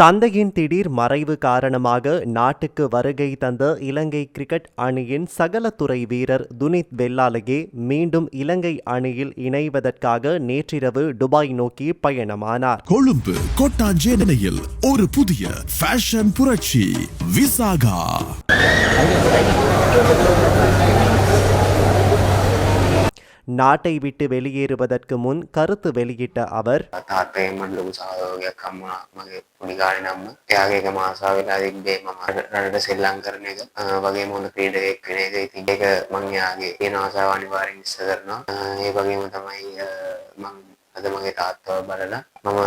தந்தையின் திடீர் மறைவு காரணமாக நாட்டுக்கு வருகை தந்த இலங்கை கிரிக்கெட் அணியின் சகல துறை வீரர் துனித் வெல்லாலகே மீண்டும் இலங்கை அணியில் இணைவதற்காக நேற்றிரவு துபாய் நோக்கி பயணமானார். கொழும்பு கொட்டாஞ்சேனையில் ஒரு புதிய ஃபேஷன் புரட்சி விசாகா. நாட்டை விட்டு வெளியேறுவதற்கு முன் கருத்து வெளியிட்ட அவர் තාත්තයෙන්ම ලොකු සහයෝගයක් අම්මා මගේ පොඩි කාලේ නම්ම එයාගේ එක මාසා වෙලා තිබ්බේ මම රටට සෙල්ලම් කරන එක අ, වගේම හොඳ ක්‍රීඩකයෙක් වෙන එක ඉතින් ඒක මං එයාගේ තියෙන ආසාව අනිවාර්යෙන් ඉස්ස කරනවා අ, ඒ වගේම තමයි අ, මං අද මගේ තාත්තව බලලා මම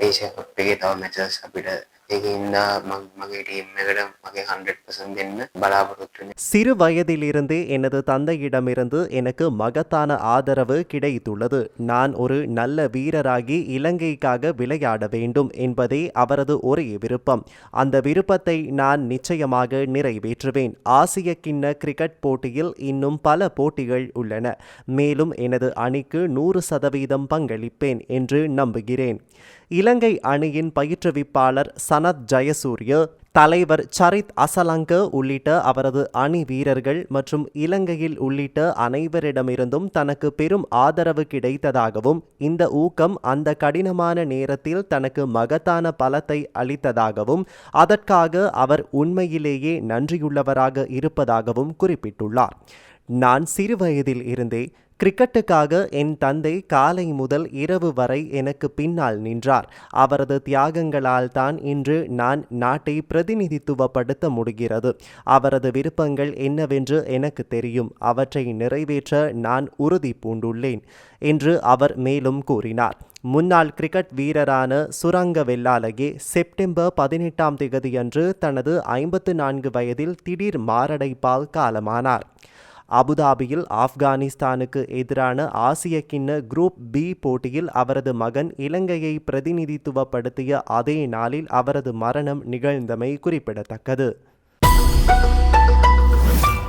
ඒෂියා කප් එකේ තව මැචස් අපිට ඒකින්දා මං මගේ ටීම් එකට මගේ 100% දෙන්න බලාපොරොත්තු වෙන්නේ சிறு வயதிலிருந்தே எனது தந்தையிடமிருந்து எனக்கு மகத்தான ஆதரவு கிடைத்துள்ளது நான் ஒரு நல்ல வீரராகி இலங்கைக்காக விளையாட வேண்டும் என்பதே அவரது ஒரே விருப்பம் அந்த விருப்பத்தை நான் நிச்சயமாக நிறைவேற்றுவேன் ஆசிய கிண்ண கிரிக்கெட் போட்டியில் இன்னும் பல போட்டிகள் உள்ளன மேலும் எனது அணிக்கு நூறு சதவீதம் பங்களிப்பேன் என்று நம்புகிறேன் இலங்கை அணியின் பயிற்றுவிப்பாளர் சனத் ஜயசூரிய தலைவர் சரித் அசலங்க உள்ளிட்ட அவரது அணி வீரர்கள் மற்றும் இலங்கையில் உள்ளிட்ட அனைவரிடமிருந்தும் தனக்கு பெரும் ஆதரவு கிடைத்ததாகவும் இந்த ஊக்கம் அந்த கடினமான நேரத்தில் தனக்கு மகத்தான பலத்தை அளித்ததாகவும் அதற்காக அவர் உண்மையிலேயே நன்றியுள்ளவராக இருப்பதாகவும் குறிப்பிட்டுள்ளார். நான் சிறுவயதில் இருந்தே கிரிக்கெட்டுக்காக என் தந்தை காலை முதல் இரவு வரை எனக்கு பின்னால் நின்றார். அவரது தியாகங்களால் தான் இன்று நான் நாட்டை பிரதிநிதித்துவப்படுத்த முடிகிறது. அவரது விருப்பங்கள் என்னவென்று எனக்கு தெரியும். அவற்றை நிறைவேற்ற நான் உறுதி பூண்டுள்ளேன் என்று அவர் மேலும் கூறினார். முன்னாள் கிரிக்கெட் வீரரான சுரங்க வெள்ளாலகே செப்டம்பர் பதினெட்டாம் தேதியன்று தனது ஐம்பத்து நான்கு வயதில் திடீர் மாரடைப்பால் காலமானார். அபுதாபியில் ஆப்கானிஸ்தானுக்கு எதிரான ஆசிய கிண்ண குரூப் பி போட்டியில் அவரது மகன் இலங்கையை பிரதிநிதித்துவப்படுத்திய அதே நாளில் அவரது மரணம் நிகழ்ந்தமை குறிப்பிடத்தக்கது.